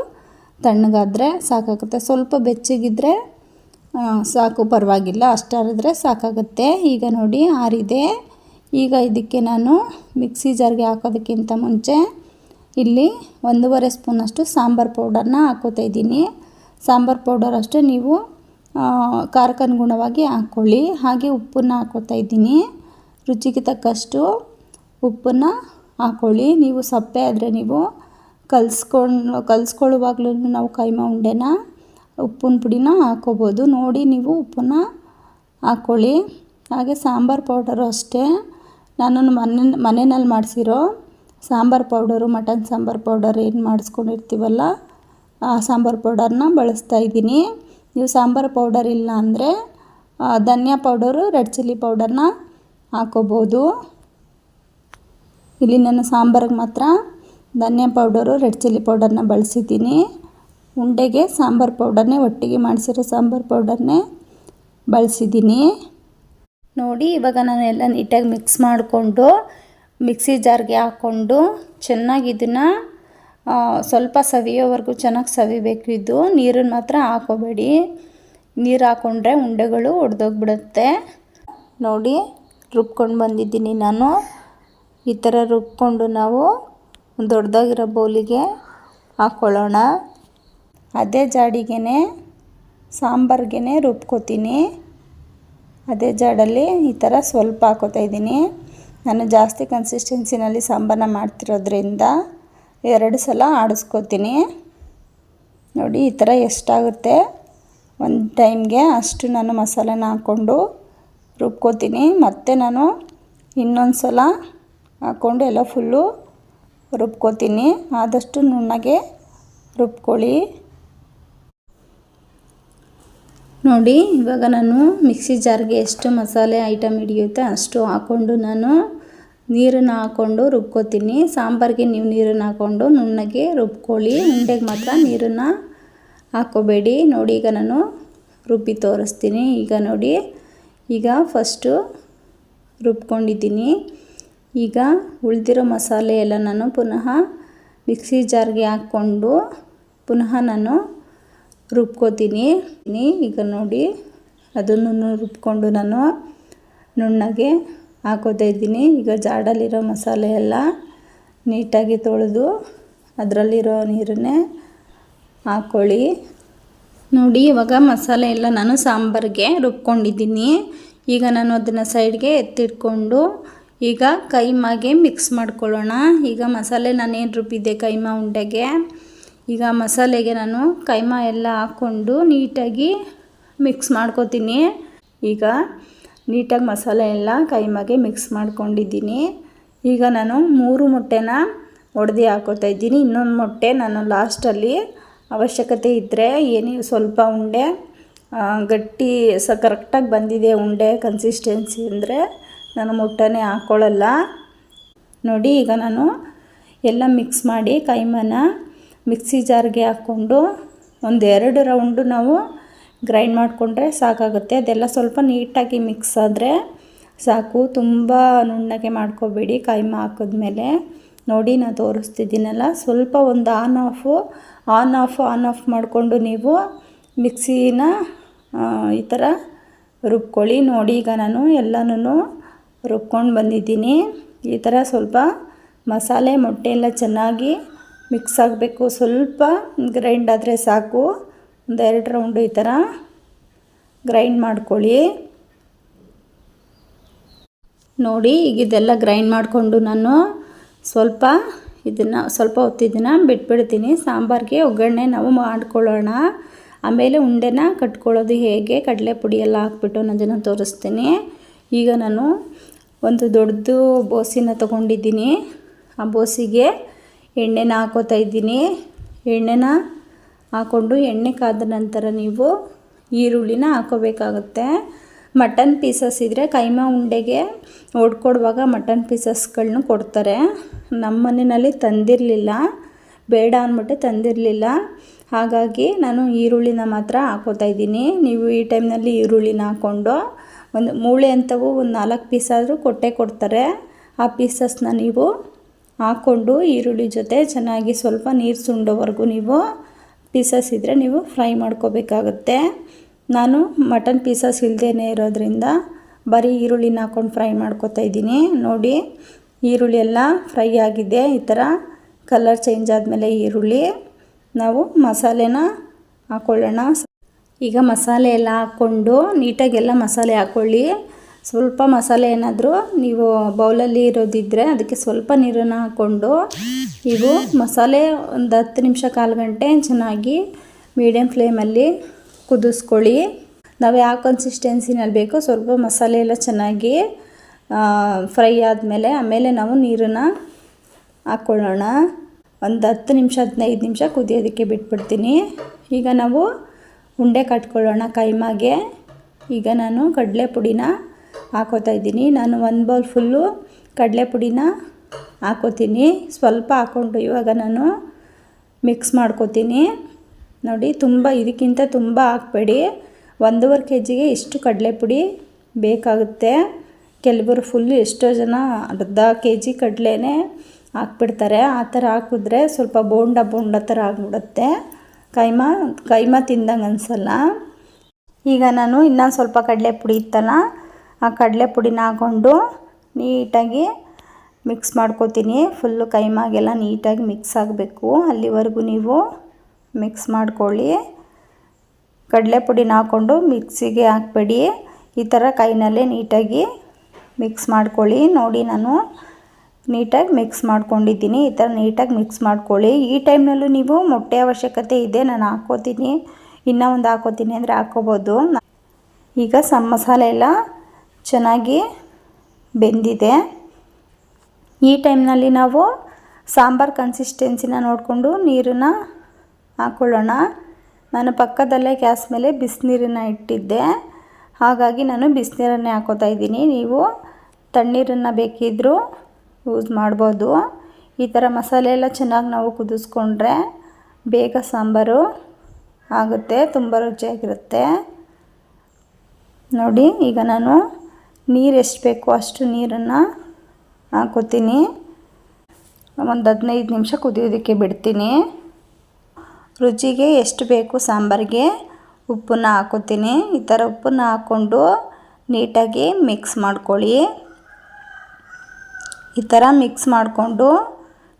ತಣ್ಣಗಾದರೆ ಸಾಕಾಗುತ್ತೆ. ಸ್ವಲ್ಪ ಬೆಚ್ಚಗಿದ್ರೆ ಸಾಕು ಪರವಾಗಿಲ್ಲ. ಅಷ್ಟಾರಿದ್ರೆ ಸಾಕಾಗುತ್ತೆ. ಈಗ ನೋಡಿ ಆರಿದೆ. ಈಗ ಇದಕ್ಕೆ ನಾನು ಮಿಕ್ಸಿ ಜಾರ್ಗೆ ಹಾಕೋದಕ್ಕಿಂತ ಮುಂಚೆ ಇಲ್ಲಿ ಒಂದೂವರೆ ಸ್ಪೂನಷ್ಟು ಸಾಂಬಾರು ಪೌಡರ್ನ ಹಾಕೋತಾ ಇದ್ದೀನಿ. ಸಾಂಬಾರು ಪೌಡರ್ ಅಷ್ಟೇ ನೀವು ಆ, ಖಾರಕ್ಕೆ ಅನುಗುಣವಾಗಿ ಹಾಕ್ಕೊಳ್ಳಿ. ಹಾಗೆ ಉಪ್ಪನ್ನು ಹಾಕೋತಾ ಇದ್ದೀನಿ. ರುಚಿಗೆ ತಕ್ಕಷ್ಟು ಉಪ್ಪನ್ನು ಹಾಕ್ಕೊಳ್ಳಿ. ನೀವು ಸಪ್ಪೆ ಆದರೆ ನೀವು ಕಲಿಸ್ಕೊಂಡು ಕಲಿಸ್ಕೊಳ್ಳುವಾಗ್ಲೂ ನಾವು ಕೈಮಾ ಉಂಡೆನ ಉಪ್ಪಿನ ಪುಡಿನ ಹಾಕ್ಕೋಬೋದು ನೋಡಿ, ನೀವು ಉಪ್ಪನ್ನ ಹಾಕ್ಕೊಳ್ಳಿ ಹಾಗೆ ಸಾಂಬಾರು ಪೌಡರು ಅಷ್ಟೇ. ನಾನು ಮನೆ, ಮನೆಯಲ್ಲಿ ಮಾಡಿಸಿರೋ sambar powder, mutton sambar powder ಏನು ಮಾಡಿಸ್ಕೊಂಡಿರ್ತೀವಲ್ಲ, ಆ ಸಾಂಬಾರು ಪೌಡರ್ನ ಬಳಸ್ತಾ ಇದ್ದೀನಿ. ನೀವು ಸಾಂಬಾರು ಪೌಡರ್ ಇಲ್ಲ ಅಂದರೆ ಧನಿಯಾ ಪೌಡರು, ರೆಡ್ ಚಿಲ್ಲಿ ಪೌಡರ್ನ ಹಾಕ್ಕೋಬೋದು ಇಲ್ಲಿ ನಾನು ಸಾಂಬಾರಿಗೆ ಮಾತ್ರ ಧನಿಯಾ ಪೌಡರು, ರೆಡ್ ಚಿಲ್ಲಿ ಪೌಡರ್ನ ಬಳಸಿದ್ದೀನಿ. ಉಂಡೆಗೆ ಸಾಂಬಾರು ಪೌಡರ್ನೇ ಒಟ್ಟಿಗೆ ಮಾಡಿಸಿರೋ ಸಾಂಬಾರು ಪೌಡರ್ನೇ ಬಳಸಿದ್ದೀನಿ. ನೋಡಿ, ಇವಾಗ ನಾನು ಎಲ್ಲ ನೀಟಾಗಿ ಮಿಕ್ಸ್ ಮಾಡಿಕೊಂಡು, ಮಿಕ್ಸಿ ಜಾರ್ಗೆ ಹಾಕ್ಕೊಂಡು ಚೆನ್ನಾಗಿ ಇದನ್ನು ಸ್ವಲ್ಪ ಸವಿಯೋವರೆಗೂ ಚೆನ್ನಾಗಿ ಸವಿಬೇಕು ಇದು. ನೀರನ್ನು ಮಾತ್ರ ಹಾಕೋಬೇಡಿ. ನೀರು ಹಾಕ್ಕೊಂಡ್ರೆ ಉಂಡೆಗಳು ಒಡೆದೋಗ್ಬಿಡುತ್ತೆ. ನೋಡಿ, ರುಬ್ಕೊಂಡು ಬಂದಿದ್ದೀನಿ ನಾನು. ಈ ಥರ ರುಬ್ಕೊಂಡು ನಾವು ದೊಡ್ಡದಾಗಿರೋ ಬೌಲಿಗೆ ಹಾಕ್ಕೊಳ್ಳೋಣ ಅದೇ ಜಾಡಿಗೆ ಸಾಂಬಾರ್ಗೆ ರುಬ್ಕೋತೀನಿ. ಅದೇ ಜಾಡಲ್ಲಿ ಈ ಥರ ಸ್ವಲ್ಪ ಹಾಕೋತಾ ಇದ್ದೀನಿ. ನಾನು ಜಾಸ್ತಿ ಕನ್ಸಿಸ್ಟೆನ್ಸಿನಲ್ಲಿ ಸಾಂಬಾರನ್ನ ಮಾಡ್ತಿರೋದ್ರಿಂದ ಎರಡು ಸಲ ಆಡಿಸ್ಕೋತೀನಿ. ನೋಡಿ, ಈ ಥರ ಎಷ್ಟಾಗುತ್ತೆ. ಒಂದು ಟೈಮ್ಗೆ ಅಷ್ಟು ನಾನು ಮಸಾಲೆನ ಹಾಕ್ಕೊಂಡು ರುಬ್ಕೋತೀನಿ. ಮತ್ತು ನಾನು ಇನ್ನೊಂದು ಸಲ ಹಾಕ್ಕೊಂಡು ಎಲ್ಲ ಫುಲ್ಲು ರುಬ್ಕೋತೀನಿ. ಆದಷ್ಟು ನುಣ್ಣಗೆ ರುಬ್ಕೊಳ್ಳಿ. ನೋಡಿ, ಇವಾಗ ನಾನು ಮಿಕ್ಸಿ ಜಾರ್ಗೆ ಎಷ್ಟು ಮಸಾಲೆ ಐಟಮ್ ಹಿಡಿಯುತ್ತೆ ಅಷ್ಟು ಹಾಕ್ಕೊಂಡು ನಾನು ನೀರನ್ನು ಹಾಕ್ಕೊಂಡು ರುಬ್ಕೋತೀನಿ. ಸಾಂಬಾರಿಗೆ ನೀವು ನೀರನ್ನು ಹಾಕ್ಕೊಂಡು ನುಣ್ಣಗೆ ರುಬ್ಕೊಳ್ಳಿ. ಉಂಡೆಗೆ ಮಾತ್ರ ನೀರನ್ನು ಹಾಕ್ಕೋಬೇಡಿ. ನೋಡಿ, ಈಗ ನಾನು ರುಬ್ಬಿ ತೋರಿಸ್ತೀನಿ. ಈಗ ನೋಡಿ, ಈಗ ಫಸ್ಟು ರುಬ್ಕೊಂಡಿದ್ದೀನಿ. ಈಗ ಉಳಿದಿರೋ ಮಸಾಲೆ ಎಲ್ಲ ನಾನು ಪುನಃ ಮಿಕ್ಸಿ ಜಾರ್ಗೆ ಹಾಕ್ಕೊಂಡು ಪುನಃ ನಾನು ರುಬ್ಕೋತೀನಿ. ಈಗ ನೋಡಿ, ಅದನ್ನು ರುಬ್ಕೊಂಡು ನಾನು ನುಣ್ಣಗೆ ಹಾಕೋತಾ ಇದ್ದೀನಿ. ಈಗ ಜಾಡಲ್ಲಿರೋ ಮಸಾಲೆ ಎಲ್ಲ ನೀಟಾಗಿ ತೊಳೆದು ಅದರಲ್ಲಿರೋ ನೀರನ್ನೇ ಹಾಕ್ಕೊಳ್ಳಿ ನೋಡಿ, ಇವಾಗ ಮಸಾಲೆ ಎಲ್ಲ ನಾನು ಸಾಂಬಾರಿಗೆ ರುಬ್ಕೊಂಡಿದ್ದೀನಿ. ಈಗ ನಾನು ಅದನ್ನು ಸೈಡ್ಗೆ ಎತ್ತಿಟ್ಕೊಂಡು ಈಗ ಕೈಮಾಗೆ ಮಿಕ್ಸ್ ಮಾಡ್ಕೊಳ್ಳೋಣ. ಈಗ ಮಸಾಲೆ ನಾನೇನು ರುಬ್ಬಿದ್ದೆ ಕೈಮಾ ಉಂಡೆಗೆ? ಈಗ ಮಸಾಲೆಗೆ ನಾನು ಕೈಮಾ ಎಲ್ಲ ಹಾಕ್ಕೊಂಡು ನೀಟಾಗಿ ಮಿಕ್ಸ್ ಮಾಡ್ಕೋತೀನಿ. ಈಗ ನೀಟಾಗಿ ಮಸಾಲೆ ಎಲ್ಲ ಕೈಮಾಗೆ ಮಿಕ್ಸ್ ಮಾಡ್ಕೊಂಡಿದ್ದೀನಿ. ಈಗ ನಾನು ಮೂರು ಮೊಟ್ಟೆನ ಒಡೆದು ಹಾಕೋತಾ ಇದ್ದೀನಿ. ಇನ್ನೊಂದು ಮೊಟ್ಟೆ ನಾನು ಲಾಸ್ಟಲ್ಲಿ ಅವಶ್ಯಕತೆ ಇದ್ದರೆ ಏನೇ ಸ್ವಲ್ಪ ಉಂಡೆ ಗಟ್ಟಿ ಸ ಕರೆಕ್ಟಾಗಿ ಬಂದಿದೆ ಉಂಡೆ ಕನ್ಸಿಸ್ಟೆನ್ಸಿ ಅಂದರೆ ನಾನು ಮೊಟ್ಟೆನೇ ಹಾಕ್ಕೊಳ್ಳಲ್ಲ ನೋಡಿ ಈಗ ನಾನು ಎಲ್ಲ ಮಿಕ್ಸ್ ಮಾಡಿ ಕೈಮನ ಮಿಕ್ಸಿ ಜಾರ್ಗೆ ಹಾಕ್ಕೊಂಡು ಒಂದು ಎರಡು ರೌಂಡು ನಾವು ಗ್ರೈಂಡ್ ಮಾಡಿಕೊಂಡ್ರೆ ಸಾಕಾಗುತ್ತೆ. ಅದೆಲ್ಲ ಸ್ವಲ್ಪ ನೀಟಾಗಿ ಮಿಕ್ಸ್ ಆದರೆ ಸಾಕು. ತುಂಬ ನುಣ್ಣಗೆ ಮಾಡ್ಕೋಬೇಡಿ ಕೈಮ ಹಾಕಿದ್ಮೇಲೆ. ನೋಡಿ ನಾನು ತೋರಿಸ್ತಿದ್ದೀನಲ್ಲ, ಸ್ವಲ್ಪ ಒಂದು on off on off on off ಮಾಡಿಕೊಂಡು ನೀವು ಮಿಕ್ಸಿನ ಈ ಥರ ರುಬ್ಕೊಳ್ಳಿ. ನೋಡಿ ಈಗ ನಾನು ಎಲ್ಲನೂ ರುಬ್ಕೊಂಡು ಬಂದಿದ್ದೀನಿ. ಈ ಥರ ಸ್ವಲ್ಪ ಮಸಾಲೆ ಮೊಟ್ಟೆ ಎಲ್ಲ ಚೆನ್ನಾಗಿ ಮಿಕ್ಸ್ ಆಗಬೇಕು. ಸ್ವಲ್ಪ ಗ್ರೈಂಡ್ ಆದರೆ ಸಾಕು. ಒಂದು ಎರಡು ರೌಂಡು ಈ ಥರ ಗ್ರೈಂಡ್ ಮಾಡ್ಕೊಳ್ಳಿ. ನೋಡಿ, ಈಗ ಇದೆಲ್ಲ ಗ್ರೈಂಡ್ ಮಾಡಿಕೊಂಡು ನಾನು ಸ್ವಲ್ಪ ಇದನ್ನು, ಸ್ವಲ್ಪ ಹೊತ್ತು ಇದನ್ನು ಬಿಟ್ಬಿಡ್ತೀನಿ. ಸಾಂಬಾರಿಗೆ ಒಗ್ಗರಣೆ ನಾವು ಮಾಡ್ಕೊಳ್ಳೋಣ. ಆಮೇಲೆ ಉಂಡೆನ ಕಟ್ಕೊಳ್ಳೋದು ಹೇಗೆ ಕಡಲೆ ಪುಡಿ ಎಲ್ಲ ಹಾಕ್ಬಿಟ್ಟು ಅನ್ನೋದನ್ನು ತೋರಿಸ್ತೀನಿ. ಈಗ ನಾನು ಒಂದು ದೊಡ್ಡದು ಬೋಸಿನ ತೊಗೊಂಡಿದ್ದೀನಿ. ಆ ಬೋಸಿಗೆ ಎಣ್ಣೆನ ಹಾಕೋತಾ ಇದ್ದೀನಿ. ಎಣ್ಣೆನ ಹಾಕ್ಕೊಂಡು ಎಣ್ಣೆ ಕಾದ ನಂತರ ನೀವು ಈರುಳ್ಳಿನ ಹಾಕೋಬೇಕಾಗುತ್ತೆ. ಮಟನ್ ಪೀಸಸ್ ಇದ್ದರೆ ಕೈಮಾ ಉಂಡೆಗೆ ಒಡ್ಕೊಡುವಾಗ ಮಟನ್ ಪೀಸಸ್ಗಳನ್ನ ಕೊಡ್ತಾರೆ. ನಮ್ಮ ಮನೆಯಲ್ಲಿ ತಂದಿರಲಿಲ್ಲ. ಬೇಡ ಅಂದ್ಬಿಟ್ಟು ತಂದಿರಲಿಲ್ಲ. ಹಾಗಾಗಿ ನಾನು ಈರುಳ್ಳಿನ ಮಾತ್ರ ಹಾಕೋತಾ ಇದ್ದೀನಿ. ನೀವು ಈ ಟೈಮ್ನಲ್ಲಿ ಈರುಳ್ಳಿನ ಹಾಕ್ಕೊಂಡು ಒಂದು ಮೂಳೆ ಅಂಥವು ಒಂದು ನಾಲ್ಕು ಪೀಸ್ ಆದರೂ ಕೊಟ್ಟೆ ಕೊಡ್ತಾರೆ. ಆ ಪೀಸಸ್ನ ನೀವು ಹಾಕ್ಕೊಂಡು ಈರುಳ್ಳಿ ಜೊತೆ ಚೆನ್ನಾಗಿ ಸ್ವಲ್ಪ ನೀರು ಸುಂಡೋವರೆಗೂ ನೀವು ಪೀಸಸ್ ಇದ್ದರೆ ನೀವು ಫ್ರೈ ಮಾಡ್ಕೋಬೇಕಾಗತ್ತೆ. ನಾನು ಮಟನ್ ಪೀಸಸ್ ಇಲ್ಲದೇ ಇರೋದ್ರಿಂದ ಬರೀ ಈರುಳ್ಳಿನ ಹಾಕ್ಕೊಂಡು ಫ್ರೈ ಮಾಡ್ಕೊತಾ ಇದ್ದೀನಿ. ನೋಡಿ, ಈರುಳ್ಳಿ ಎಲ್ಲ ಫ್ರೈ ಆಗಿದೆ. ಈ ಥರ ಕಲರ್ ಚೇಂಜ್ ಆದಮೇಲೆ ಈರುಳ್ಳಿ. ನಾವು ಮಸಾಲೆನ ಹಾಕ್ಕೊಳ್ಳೋಣ ಈಗ ಮಸಾಲೆ ಎಲ್ಲ ಹಾಕ್ಕೊಂಡು ನೀಟಾಗೆಲ್ಲ ಮಸಾಲೆ ಹಾಕ್ಕೊಳ್ಳಿ ಸ್ವಲ್ಪ ಮಸಾಲೆ ಏನಾದರೂ ನೀವು ಬೌಲಲ್ಲಿ ಇರೋದಿದ್ದರೆ ಅದಕ್ಕೆ ಸ್ವಲ್ಪ ನೀರನ್ನು ಹಾಕ್ಕೊಂಡು ಇವು ಮಸಾಲೆ ಒಂದು ಹತ್ತು ನಿಮಿಷ ಕಾಲು ಗಂಟೆ ಚೆನ್ನಾಗಿ ಮೀಡಿಯಮ್ ಫ್ಲೇಮಲ್ಲಿ ಕುದಿಸ್ಕೊಳ್ಳಿ. ನಾವು ಯಾವ ಕನ್ಸಿಸ್ಟೆನ್ಸಿನಲ್ಲಿ ಬೇಕು ಸ್ವಲ್ಪ ಮಸಾಲೆ ಎಲ್ಲ ಚೆನ್ನಾಗಿ ಫ್ರೈ ಆದಮೇಲೆ ಆಮೇಲೆ ನಾವು ನೀರನ್ನು ಹಾಕ್ಕೊಳ್ಳೋಣ ಒಂದು ಹತ್ತು ನಿಮಿಷ, ಹದಿನೈದು ನಿಮಿಷ ಕುದಿಯೋದಕ್ಕೆ ಬಿಟ್ಬಿಡ್ತೀನಿ. ಈಗ ನಾವು ಉಂಡೆ ಕಟ್ಕೊಳ್ಳೋಣ ಕೈಮಾಗೆ. ಈಗ ನಾನು ಕಡಲೆ ಪುಡಿನ ಹಾಕೋತಾ ಇದ್ದೀನಿ. ನಾನು ಒಂದು ಬೌಲ್ ಫುಲ್ಲು ಕಡಲೆ ಪುಡಿನ ಹಾಕೋತೀನಿ. ಸ್ವಲ್ಪ ಹಾಕ್ಕೊಂಡು ಇವಾಗ ನಾನು ಮಿಕ್ಸ್ ಮಾಡ್ಕೋತೀನಿ. ನೋಡಿ ತುಂಬ, ಇದಕ್ಕಿಂತ ತುಂಬ ಹಾಕ್ಬೇಡಿ. ಒಂದೂವರೆ ಕೆ ಜಿಗೆ ಇಷ್ಟು ಕಡಲೆ ಪುಡಿ ಬೇಕಾಗುತ್ತೆ. ಕೆಲವರು ಫುಲ್ಲು ಎಷ್ಟೋ ಜನ ಅರ್ಧ ಕೆ ಜಿ ಕಡಲೆನೇ ಹಾಕ್ಬಿಡ್ತಾರೆ. ಆ ಥರ ಹಾಕಿದ್ರೆ ಸ್ವಲ್ಪ ಬೋಂಡ ಬೋಂಡ ಥರ ಆಗಿಬಿಡುತ್ತೆ. ಕೈಮಾ ಕೈಮಾ ತಿಂದಂಗೆ ಅನಿಸಲ್ಲ. ಈಗ ನಾನು ಇನ್ನೊಂದು ಸ್ವಲ್ಪ ಕಡಲೆ ಪುಡಿ ಇತ್ತಲ್ಲ ಆ ಕಡಲೆ ಪುಡಿನ ಹಾಕ್ಕೊಂಡು ನೀಟಾಗಿ ಮಿಕ್ಸ್ ಮಾಡ್ಕೋತೀನಿ. ಫುಲ್ಲು ಕೈಮಾಗೆಲ್ಲ ನೀಟಾಗಿ ಮಿಕ್ಸ್ ಆಗಬೇಕು. ಅಲ್ಲಿವರೆಗೂ ನೀವು ಮಿಕ್ಸ್ ಮಾಡ್ಕೊಳ್ಳಿ. ಕಡಲೆ ಪುಡಿನ ಹಾಕ್ಕೊಂಡು ಮಿಕ್ಸಿಗೆ ಹಾಕ್ಬೇಡಿ. ಈ ಥರ ಕೈನಲ್ಲೇ ನೀಟಾಗಿ ಮಿಕ್ಸ್ ಮಾಡ್ಕೊಳ್ಳಿ. ನೋಡಿ ನಾನು ನೀಟಾಗಿ ಮಿಕ್ಸ್ ಮಾಡ್ಕೊಂಡಿದ್ದೀನಿ. ಈ ಥರ ನೀಟಾಗಿ ಮಿಕ್ಸ್ ಮಾಡ್ಕೊಳ್ಳಿ. ಈ ಟೈಮ್ನಲ್ಲೂ ನೀವು ಮೊಟ್ಟೆ ಅವಶ್ಯಕತೆ ಇದೆ, ನಾನು ಹಾಕ್ಕೋತೀನಿ. ಇನ್ನೂ ಒಂದು ಹಾಕ್ಕೋತೀನಿ ಅಂದರೆ ಹಾಕ್ಕೋಬೋದು. ಈಗ ಸಮ್ ಮಸಾಲೆ ಎಲ್ಲ ಚೆನ್ನಾಗಿ ಬೆಂದಿದೆ. ಈ ಟೈಮ್ನಲ್ಲಿ ನಾವು ಸಾಂಬಾರು ಕನ್ಸಿಸ್ಟೆನ್ಸಿನ ನೋಡಿಕೊಂಡು ನೀರನ್ನು ಹಾಕ್ಕೊಳ್ಳೋಣ ನಾನು ಪಕ್ಕದಲ್ಲೇ ಗ್ಯಾಸ್ ಮೇಲೆ ಬಿಸಿನೀರನ್ನ ಇಟ್ಟಿದ್ದೆ. ಹಾಗಾಗಿ ನಾನು ಬಿಸಿನೀರನ್ನೇ ಹಾಕೋತಾ ಇದ್ದೀನಿ. ನೀವು ತಣ್ಣೀರನ್ನು ಬೇಕಿದ್ದರೂ ಯೂಸ್ ಮಾಡ್ಬೋದು. ಈ ಥರ ಮಸಾಲೆ ಎಲ್ಲ ಚೆನ್ನಾಗಿ ನಾವು ಕುದಿಸ್ಕೊಂಡ್ರೆ ಬೇಗ ಸಾಂಬಾರು ಆಗುತ್ತೆ, ತುಂಬ ರುಚಿಯಾಗಿರುತ್ತೆ. ನೋಡಿ, ಈಗ ನಾನು ನೀರು ಎಷ್ಟು ಬೇಕೋ ಅಷ್ಟು ನೀರನ್ನು ಹಾಕೋತೀನಿ. ಒಂದು ಹದಿನೈದು ನಿಮಿಷ ಕುದಿಯೋದಕ್ಕೆ ಬಿಡ್ತೀನಿ. ರುಚಿಗೆ ಎಷ್ಟು ಬೇಕು ಸಾಂಬಾರಿಗೆ ಉಪ್ಪನ್ನ ಹಾಕೋತೀನಿ. ಈ ಥರ ಉಪ್ಪನ್ನ ಹಾಕ್ಕೊಂಡು ನೀಟಾಗಿ ಮಿಕ್ಸ್ ಮಾಡ್ಕೊಳ್ಳಿ. ಈ ಥರ ಮಿಕ್ಸ್ ಮಾಡಿಕೊಂಡು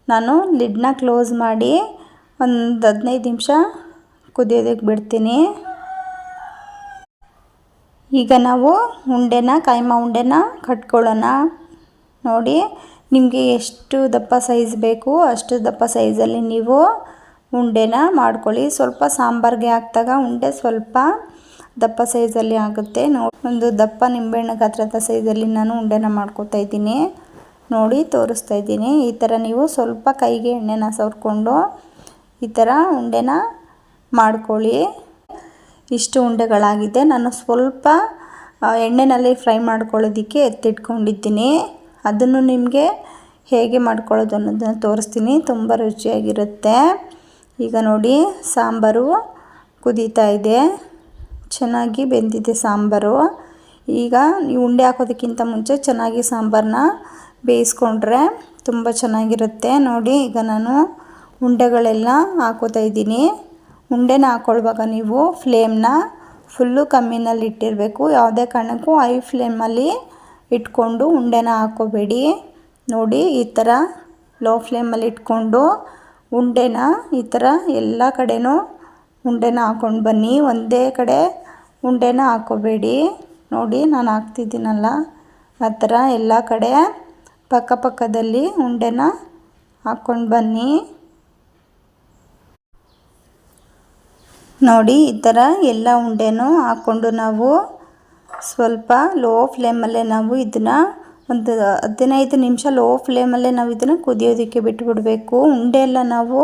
ನಾನು ಲಿಡ್ನ ಕ್ಲೋಸ್ ಮಾಡಿ ಒಂದು ಹದಿನೈದು ನಿಮಿಷ ಕುದಿಯೋದಕ್ಕೆ ಬಿಡ್ತೀನಿ. ಈಗ ನಾವು ಉಂಡೆನ, ಕೈಮಾ ಉಂಡೆನ ಕಟ್ಕೊಳ್ಳೋಣ. ನೋಡಿ, ನಿಮಗೆ ಎಷ್ಟು ದಪ್ಪ ಸೈಜ್ ಬೇಕು ಅಷ್ಟು ದಪ್ಪ ಸೈಜಲ್ಲಿ ನೀವು ಉಂಡೆನ ಮಾಡ್ಕೊಳ್ಳಿ. ಸ್ವಲ್ಪ ಸಾಂಬಾರಿಗೆ ಹಾಕಿದಾಗ ಉಂಡೆ ಸ್ವಲ್ಪ ದಪ್ಪ ಸೈಜಲ್ಲಿ ಆಗುತ್ತೆ. ನೋ, ಒಂದು ದಪ್ಪ ನಿಂಬೆಹಣ್ಣು ಗಾತ್ರದ ಸೈಜಲ್ಲಿ ನಾನು ಉಂಡೆನ ಮಾಡ್ಕೊತಾ ಇದ್ದೀನಿ. ನೋಡಿ, ತೋರಿಸ್ತಾ ಇದ್ದೀನಿ. ಈ ಥರ ನೀವು ಸ್ವಲ್ಪ ಕೈಗೆ ಎಣ್ಣೆನ ಸವರ್ಕೊಂಡು ಈ ಥರ ಉಂಡೆನ ಮಾಡ್ಕೊಳ್ಳಿ. ಇಷ್ಟು ಉಂಡೆಗಳಾಗಿದೆ. ನಾನು ಸ್ವಲ್ಪ ಎಣ್ಣೆಯಲ್ಲಿ ಫ್ರೈ ಮಾಡ್ಕೊಳ್ಳೋದಕ್ಕೆ ಎತ್ತಿಟ್ಕೊಂಡಿದ್ದೀನಿ. ಅದನ್ನು ನಿಮಗೆ ಹೇಗೆ ಮಾಡ್ಕೊಳ್ಳೋದು ಅನ್ನೋದನ್ನು ತೋರಿಸ್ತೀನಿ. ತುಂಬ ರುಚಿಯಾಗಿರುತ್ತೆ. ಈಗ ನೋಡಿ, ಸಾಂಬಾರು ಕುದೀತಾ ಇದೆ. ಚೆನ್ನಾಗಿ ಬೆಂದಿದೆ ಸಾಂಬಾರು. ಈಗ ಉಂಡೆ ಹಾಕೋದಕ್ಕಿಂತ ಮುಂಚೆ ಚೆನ್ನಾಗಿ ಸಾಂಬಾರನ್ನ ಬೇಯಿಸ್ಕೊಂಡ್ರೆ ತುಂಬ ಚೆನ್ನಾಗಿರುತ್ತೆ. ನೋಡಿ, ಈಗ ನಾನು ಉಂಡೆಗಳೆಲ್ಲ ಹಾಕೋತಾ ಇದ್ದೀನಿ. ಉಂಡೆನ ಹಾಕ್ಕೊಳ್ವಾಗ ನೀವು ಫ್ಲೇಮ್ನ ಫುಲ್ಲು ಕಮ್ಮಿನಲ್ಲಿ ಇಟ್ಟಿರಬೇಕು. ಯಾವುದೇ ಕಾರಣಕ್ಕೂ ಐ ಫ್ಲೇಮಲ್ಲಿ ಇಟ್ಕೊಂಡು ಉಂಡೆನ ಹಾಕೋಬೇಡಿ. ನೋಡಿ, ಈ ಥರ ಲೋ ಫ್ಲೇಮಲ್ಲಿ ಇಟ್ಕೊಂಡು ಉಂಡೆನ ಈ ಥರ ಎಲ್ಲ ಕಡೆನೂ ಉಂಡೆನ ಹಾಕ್ಕೊಂಡು ಬನ್ನಿ. ಒಂದೇ ಕಡೆ ಉಂಡೆನ ಹಾಕೋಬೇಡಿ. ನೋಡಿ, ನಾನು ಹಾಕ್ತಿದ್ದೀನಲ್ಲ. ಆ ಥರ ಎಲ್ಲ ಕಡೆ ಪಕ್ಕಪಕ್ಕದಲ್ಲಿ ಉಂಡೆನ ಹಾಕ್ಕೊಂಡು ಬನ್ನಿ. ನೋಡಿ, ಈ ಥರ ಎಲ್ಲ ಉಂಡೆನೂ ಹಾಕ್ಕೊಂಡು ನಾವು ಸ್ವಲ್ಪ ಲೋ ಫ್ಲೇಮಲ್ಲೇ ನಾವು ಇದನ್ನು ಒಂದು ಹದಿನೈದು ನಿಮಿಷ ಲೋ ಫ್ಲೇಮಲ್ಲೇ ನಾವು ಇದನ್ನು ಕುದಿಯೋದಕ್ಕೆ ಬಿಟ್ಬಿಡಬೇಕು. ಉಂಡೆ ಎಲ್ಲ ನಾವು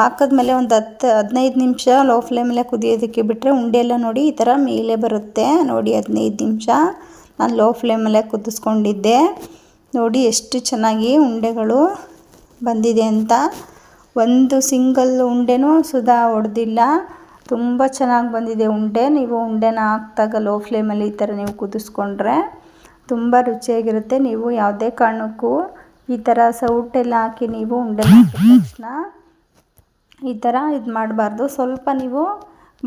ಹಾಕಿದ್ಮೇಲೆ ಒಂದು ಹತ್ತು, ಹದಿನೈದು ನಿಮಿಷ ಲೋ ಫ್ಲೇಮಲ್ಲೇ ಕುದಿಯೋದಕ್ಕೆ ಬಿಟ್ಟರೆ ಉಂಡೆ ಎಲ್ಲ ನೋಡಿ ಈ ಥರ ಮೇಲೆ ಬರುತ್ತೆ. ನೋಡಿ, ಹದಿನೈದು ನಿಮಿಷ ನಾನು ಲೋ ಫ್ಲೇಮಲ್ಲೇ ಕುದಿಸ್ಕೊಂಡಿದ್ದೆ. ನೋಡಿ, ಎಷ್ಟು ಚೆನ್ನಾಗಿ ಉಂಡೆಗಳು ಬಂದಿದೆ ಅಂತ. ಒಂದು ಸಿಂಗಲ್ ಉಂಡೆನೂ ಸುಧಾ ಹೊಡೆದಿಲ್ಲ ತುಂಬ ಚೆನ್ನಾಗಿ ಬಂದಿದೆ ಉಂಡೆ. ನೀವು ಉಂಡೆನ ಹಾಕ್ದಾಗ ಲೋ ಫ್ಲೇಮಲ್ಲಿ ಈ ಥರ ನೀವು ಕುದಿಸ್ಕೊಂಡ್ರೆ ತುಂಬ ರುಚಿಯಾಗಿರುತ್ತೆ. ನೀವು ಯಾವುದೇ ಕಾರಣಕ್ಕೂ ಈ ಥರ ಸೌಟೆಲ್ಲ ಹಾಕಿ ನೀವು ಉಂಡೆ ಹಾಕಿದ ತಕ್ಷಣ ಈ ಥರ ಇದು ಮಾಡಬಾರ್ದು. ಸ್ವಲ್ಪ ನೀವು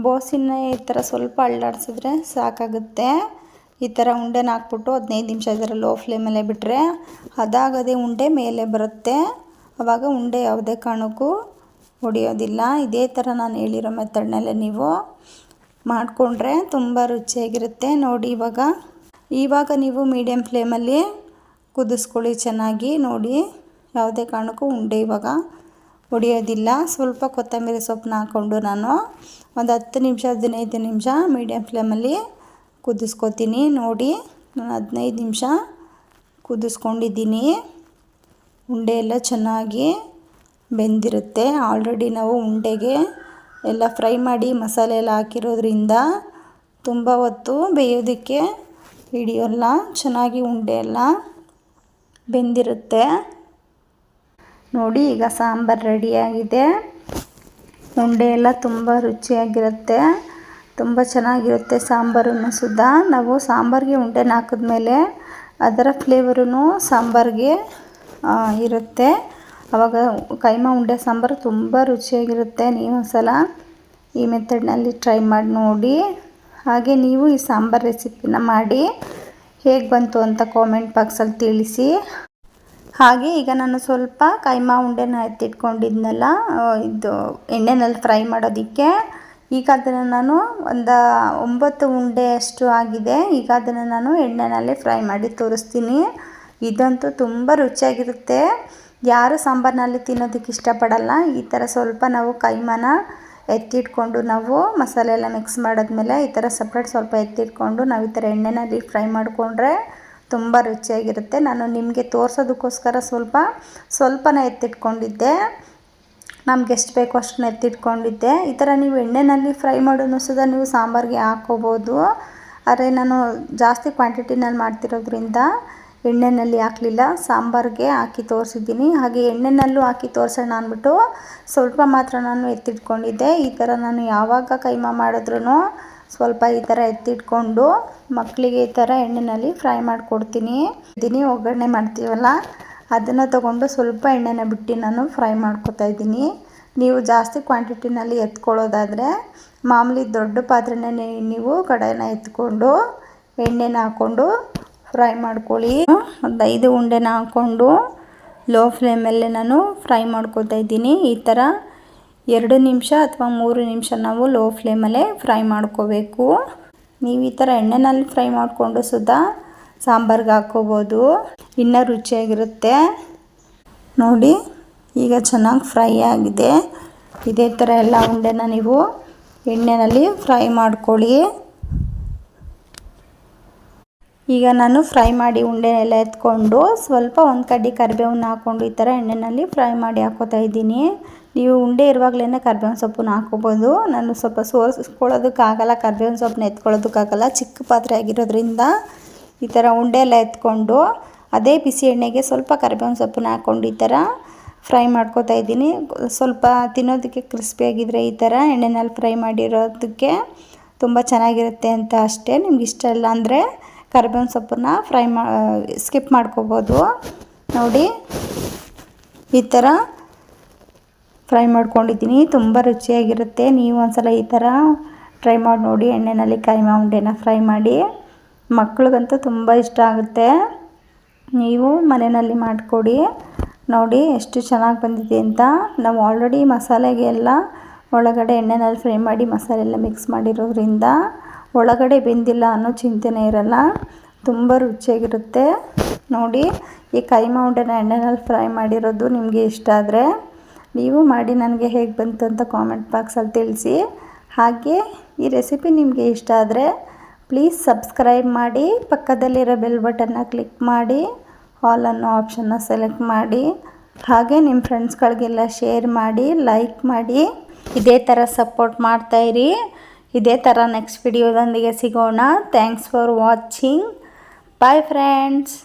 ಬೋಸಿನ ಈ ಥರ ಸ್ವಲ್ಪ ಅಳ್ಳಾಡಿಸಿದ್ರೆ ಸಾಕಾಗುತ್ತೆ. ಈ ಥರ ಉಂಡೆನ ಹಾಕ್ಬಿಟ್ಟು ಹದಿನೈದು ನಿಮಿಷ ಇದರ ಲೋ ಫ್ಲೇಮಲ್ಲೇ ಬಿಟ್ಟರೆ ಅದಾಗದೇ ಉಂಡೆ ಮೇಲೆ ಬರುತ್ತೆ. ಆವಾಗ ಉಂಡೆ ಯಾವುದೇ ಕಾರಣಕ್ಕೂ ಹೊಡೆಯೋದಿಲ್ಲ. ಇದೇ ಥರ ನಾನು ಹೇಳಿರೋ ಮೆಥಡ್ನಲ್ಲೇ ನೀವು ಮಾಡಿಕೊಂಡ್ರೆ ತುಂಬ ರುಚಿಯಾಗಿರುತ್ತೆ. ನೋಡಿ ಇವಾಗ. ಇವಾಗ ನೀವು ಮೀಡಿಯಮ್ ಫ್ಲೇಮಲ್ಲಿ ಕುದಿಸ್ಕೊಳ್ಳಿ ಚೆನ್ನಾಗಿ. ನೋಡಿ ಯಾವುದೇ ಕಾರಣಕ್ಕೂ ಉಂಡೆ ಇವಾಗ ಹೊಡೆಯೋದಿಲ್ಲ. ಸ್ವಲ್ಪ ಕೊತ್ತಂಬರಿ ಸೊಪ್ಪನ್ನ ಹಾಕ್ಕೊಂಡು ನಾನು ಒಂದು ಹತ್ತು ನಿಮಿಷ, ಹದಿನೈದು ನಿಮಿಷ ಮೀಡಿಯಮ್ ಫ್ಲೇಮಲ್ಲಿ ಕುದಿಸ್ಕೊತೀನಿ. ನೋಡಿ ನಾನು ಹದಿನೈದು ನಿಮಿಷ ಕುದಿಸ್ಕೊಂಡಿದ್ದೀನಿ. ಉಂಡೆ ಎಲ್ಲ ಚೆನ್ನಾಗಿ ಬೆಂದಿರುತ್ತೆ. ಆಲ್ರೆಡಿ ನಾವು ಉಂಡೆಗೆ ಎಲ್ಲ ಫ್ರೈ ಮಾಡಿ ಮಸಾಲೆ ಎಲ್ಲ ಹಾಕಿರೋದ್ರಿಂದ ತುಂಬ ಹೊತ್ತು ಬೇಯೋದಕ್ಕೆ ಹಿಡಿಯೋಲ್ಲ ಚೆನ್ನಾಗಿ ಉಂಡೆ ಎಲ್ಲ ಬೆಂದಿರುತ್ತೆ. ನೋಡಿ, ಈಗ ಸಾಂಬಾರು ರೆಡಿಯಾಗಿದೆ ಉಂಡೆ ಎಲ್ಲ ತುಂಬ ರುಚಿಯಾಗಿರುತ್ತೆ. ತುಂಬ ಚೆನ್ನಾಗಿರುತ್ತೆ ಸಾಂಬಾರನ್ನು ಸುಧಾ ನಾವು ಸಾಂಬಾರಿಗೆ ಉಂಡೆನ ಹಾಕಿದ್ಮೇಲೆ ಅದರ ಫ್ಲೇವರು ಸಾಂಬಾರಿಗೆ ಇರುತ್ತೆ. ಆವಾಗ ಕೈಮಾ ಉಂಡೆ ಸಾಂಬಾರು ತುಂಬ ರುಚಿಯಾಗಿರುತ್ತೆ. ನೀವು ಸಲ ಈ ಮೆಥಡ್ನಲ್ಲಿ ಟ್ರೈ ಮಾಡಿ ನೋಡಿ. ಹಾಗೆ ನೀವು ಈ ಸಾಂಬಾರು ರೆಸಿಪಿನ ಮಾಡಿ ಹೇಗೆ ಬಂತು ಅಂತ ಕಾಮೆಂಟ್ ಬಾಕ್ಸಲ್ಲಿ ತಿಳಿಸಿ. ಹಾಗೆ ಈಗ ನಾನು ಸ್ವಲ್ಪ ಕೈಮಾ ಉಂಡೆನ ಎತ್ತಿಟ್ಕೊಂಡಿದ್ನಲ್ಲ ಇದು ಎಣ್ಣೆನಲ್ಲಿ ಫ್ರೈ ಮಾಡೋದಕ್ಕೆ. ಈಗ ಅದನ್ನು ನಾನು ಒಂದು ಒಂಬತ್ತು ಉಂಡೆ ಅಷ್ಟು ಆಗಿದೆ. ಈಗ ಅದನ್ನು ನಾನು ಎಣ್ಣೆನಲ್ಲಿ ಫ್ರೈ ಮಾಡಿ ತೋರಿಸ್ತೀನಿ. ಇದಂತೂ ತುಂಬ ರುಚಿಯಾಗಿರುತ್ತೆ. ಯಾರು ಸಾಂಬಾರಿನಲ್ಲಿ ತಿನ್ನೋದಕ್ಕೆ ಇಷ್ಟಪಡಲ್ಲ. ಈ ಥರ ಸ್ವಲ್ಪ ನಾವು ಕೈಮಾನ ಎತ್ತಿಟ್ಕೊಂಡು ನಾವು ಮಸಾಲೆ ಎಲ್ಲ ಮಿಕ್ಸ್ ಮಾಡಿದ್ಮೇಲೆ ಈ ಥರ ಸಪ್ರೇಟ್ ಸ್ವಲ್ಪ ಎತ್ತಿಟ್ಕೊಂಡು ನಾವು ಈ ಥರ ಎಣ್ಣೆನಲ್ಲಿ ಫ್ರೈ ಮಾಡಿಕೊಂಡ್ರೆ ತುಂಬ ರುಚಿಯಾಗಿರುತ್ತೆ. ನಾನು ನಿಮಗೆ ತೋರಿಸೋದಕ್ಕೋಸ್ಕರ ಸ್ವಲ್ಪ, ಸ್ವಲ್ಪನೇ ಎತ್ತಿಟ್ಕೊಂಡಿದ್ದೆ. ನಮ್ಗೆ ಎಷ್ಟು ಬೇಕೋ ಅಷ್ಟನ್ನ ಎತ್ತಿಟ್ಕೊಂಡಿದ್ದೆ. ಈ ಥರ ನೀವು ಎಣ್ಣೆಯಲ್ಲಿ ಫ್ರೈ ಮಾಡೋನು ಸುದ ನೀವು ಸಾಂಬಾರಿಗೆ ಹಾಕ್ಕೋಬೋದು. ಆದರೆ ನಾನು ಜಾಸ್ತಿ ಕ್ವಾಂಟಿಟಿನಲ್ಲಿ ಮಾಡ್ತಿರೋದ್ರಿಂದ ಎಣ್ಣೆಯಲ್ಲಿ ಹಾಕಲಿಲ್ಲ, ಸಾಂಬಾರಿಗೆ ಹಾಕಿ ತೋರಿಸಿದ್ದೀನಿ. ಹಾಗೆ ಎಣ್ಣೆನಲ್ಲೂ ಹಾಕಿ ತೋರಿಸೋಣ ಅಂದ್ಬಿಟ್ಟು ಸ್ವಲ್ಪ ಮಾತ್ರ ನಾನು ಎತ್ತಿಟ್ಕೊಂಡಿದ್ದೆ. ಈ ಥರ ನಾನು ಯಾವಾಗ ಕೈಮಾ ಮಾಡಿದ್ರೂ ಸ್ವಲ್ಪ ಈ ಥರ ಎತ್ತಿಟ್ಕೊಂಡು ಮಕ್ಕಳಿಗೆ ಈ ಥರ ಎಣ್ಣೆಯಲ್ಲಿ ಫ್ರೈ ಮಾಡಿಕೊಡ್ತೀನಿ. ದಿನಿ ಒಗ್ಗರಣೆ ಮಾಡ್ತೀವಲ್ಲ, ಅದನ್ನು ತಗೊಂಡು ಸ್ವಲ್ಪ ಎಣ್ಣೆನ ಬಿಟ್ಟು ನಾನು ಫ್ರೈ ಮಾಡ್ಕೊತಾ ಇದ್ದೀನಿ. ನೀವು ಜಾಸ್ತಿ ಕ್ವಾಂಟಿಟಿನಲ್ಲಿ ಎತ್ಕೊಳ್ಳೋದಾದರೆ ಮಾಮೂಲಿ ದೊಡ್ಡ ಪಾತ್ರೆನೇ ನೀವು ಕಡಾಯಿನ ಎತ್ಕೊಂಡು, ಎಣ್ಣೆನ ಹಾಕ್ಕೊಂಡು ಫ್ರೈ ಮಾಡ್ಕೊಳ್ಳಿ. ಒಂದು ಐದು ಉಂಡೆನ ಹಾಕ್ಕೊಂಡು ಲೋ ಫ್ಲೇಮಲ್ಲೇ ನಾನು ಫ್ರೈ ಮಾಡ್ಕೊತಾ ಇದ್ದೀನಿ. ಈ ಥರ ಎರಡು ನಿಮಿಷ ಅಥವಾ ಮೂರು ನಿಮಿಷ ನಾವು ಲೋ ಫ್ಲೇಮಲ್ಲೇ ಫ್ರೈ ಮಾಡ್ಕೋಬೇಕು. ನೀವು ಈ ಥರ ಎಣ್ಣೆನಲ್ಲಿ ಫ್ರೈ ಮಾಡಿಕೊಂಡು ಸುದಾ ಸಾಂಬಾರ್ಗೆ ಹಾಕ್ಕೋಬೋದು. ಇನ್ನೂ ರುಚಿಯಾಗಿರುತ್ತೆ. ನೋಡಿ, ಈಗ ಚೆನ್ನಾಗಿ ಫ್ರೈ ಆಗಿದೆ. ಇದೇ ಥರ ಎಲ್ಲ ಉಂಡೆನ ನೀವು ಎಣ್ಣೆಯಲ್ಲಿ ಫ್ರೈ ಮಾಡ್ಕೊಳ್ಳಿ. ಈಗ ನಾನು ಫ್ರೈ ಮಾಡಿ ಉಂಡೆನೆಲ್ಲ ಎತ್ಕೊಂಡು ಸ್ವಲ್ಪ ಒಂದು ಕಡ್ಡಿ ಕರಿಬೇವನ್ನ ಹಾಕ್ಕೊಂಡು ಈ ಥರ ಎಣ್ಣೆಯಲ್ಲಿ ಫ್ರೈ ಮಾಡಿ ಹಾಕೋತಾ ಇದ್ದೀನಿ. ನೀವು ಉಂಡೆ ಇರುವಾಗಲೇ ಕರ್ಬೇವಿನ ಸೊಪ್ಪನ್ನು ಹಾಕೋಬೋದು. ನಾನು ಸ್ವಲ್ಪ ಸೋಸ್ಕೊಳ್ಳೋದಕ್ಕಾಗಲ್ಲ ಕರ್ಬೇವಿನ ಸೊಪ್ಪನ್ನ ಎತ್ಕೊಳ್ಳೋದಕ್ಕಾಗಲ್ಲ ಚಿಕ್ಕ ಪಾತ್ರೆ ಆಗಿರೋದ್ರಿಂದ ಈ ಥರ ಉಂಡೆ ಎಲ್ಲ ಎತ್ಕೊಂಡು ಅದೇ ಬಿಸಿ ಎಣ್ಣೆಗೆ ಸ್ವಲ್ಪ ಕರಿಬೇವಿನ ಸೊಪ್ಪನ್ನ ಹಾಕ್ಕೊಂಡು ಈ ಥರ ಫ್ರೈ ಮಾಡ್ಕೋತಾ ಇದ್ದೀನಿ. ಸ್ವಲ್ಪ ತಿನ್ನೋದಕ್ಕೆ ಕ್ರಿಸ್ಪಿಯಾಗಿದ್ದರೆ ಈ ಥರ ಎಣ್ಣೆನಲ್ಲಿ ಫ್ರೈ ಮಾಡಿರೋದಕ್ಕೆ ತುಂಬ ಚೆನ್ನಾಗಿರುತ್ತೆ ಅಂತ ಅಷ್ಟೇ. ನಿಮ್ಗೆ ಇಷ್ಟ ಇಲ್ಲ ಅಂದರೆ ಕರಿಬೇವಿನ ಸೊಪ್ಪನ್ನ ಫ್ರೈ ಮಾ ಸ್ಕಿಪ್ ಮಾಡ್ಕೋಬೋದು. ನೋಡಿ, ಈ ಥರ ಫ್ರೈ ಮಾಡ್ಕೊಂಡಿದ್ದೀನಿ. ತುಂಬ ರುಚಿಯಾಗಿರುತ್ತೆ. ನೀವು ಒಂದ್ಸಲ ಈ ಥರ ಟ್ರೈ ಮಾಡಿ ನೋಡಿ. ಎಣ್ಣೆಯಲ್ಲಿ ಕೈಮಾ ಉಂಡೆನ ಫ್ರೈ ಮಾಡಿ. ಮಕ್ಳಿಗಂತೂ ತುಂಬ ಇಷ್ಟ ಆಗುತ್ತೆ. ನೀವು ಮನೆಯಲ್ಲಿ ಮಾಡಿಕೊಡಿ. ನೋಡಿ, ಎಷ್ಟು ಚೆನ್ನಾಗಿ ಬಂದಿದೆ ಅಂತ. ನಾವು ಆಲ್ರೆಡಿ ಮಸಾಲೆಗೆ ಎಲ್ಲ ಒಳಗಡೆ ಎಣ್ಣೆನಲ್ಲಿ ಫ್ರೈ ಮಾಡಿ ಮಸಾಲೆ ಎಲ್ಲ ಮಿಕ್ಸ್ ಮಾಡಿರೋದ್ರಿಂದ ಒಳಗಡೆ ಬೆಂದಿಲ್ಲ ಅನ್ನೋ ಚಿಂತೆನೇ ಇರಲ್ಲ. ತುಂಬ ರುಚಿಯಾಗಿರುತ್ತೆ. ನೋಡಿ, ಈ ಕೈಮಾ ಉಂಡೆನ ಎಣ್ಣೆನಲ್ಲಿ ಫ್ರೈ ಮಾಡಿರೋದು ನಿಮಗೆ ಇಷ್ಟ ಆದರೆ ನೀವು ಮಾಡಿ ನನಗೆ ಹೇಗೆ ಬಂತು ಅಂತ ಕಾಮೆಂಟ್ ಬಾಕ್ಸಲ್ಲಿ ತಿಳಿಸಿ. ಹಾಗೆ, ಈ ರೆಸಿಪಿ ನಿಮಗೆ ಇಷ್ಟ ಆದರೆ ಪ್ಲೀಸ್ ಸಬ್ಸ್ಕ್ರೈಬ್ ಮಾಡಿ, ಪಕ್ಕದಲ್ಲಿರೋ ಬೆಲ್ ಬಟನ್ನ ಕ್ಲಿಕ್ ಮಾಡಿ ಆಲ್ ಅನ್ನೋ ಆಪ್ಷನ್ನ ಸೆಲೆಕ್ಟ್ ಮಾಡಿ. ಹಾಗೆ ನಿಮ್ಮ ಫ್ರೆಂಡ್ಸ್ಗಳಿಗೆಲ್ಲ ಶೇರ್ ಮಾಡಿ ಲೈಕ್ ಮಾಡಿ. ಇದೇ ಥರ ಸಪೋರ್ಟ್ ಮಾಡ್ತಾಯಿರಿ ಇದೇ ಥರ ನೆಕ್ಸ್ಟ್ ವಿಡಿಯೋದೊಂದಿಗೆ ಸಿಗೋಣ. Thanks for watching bye friends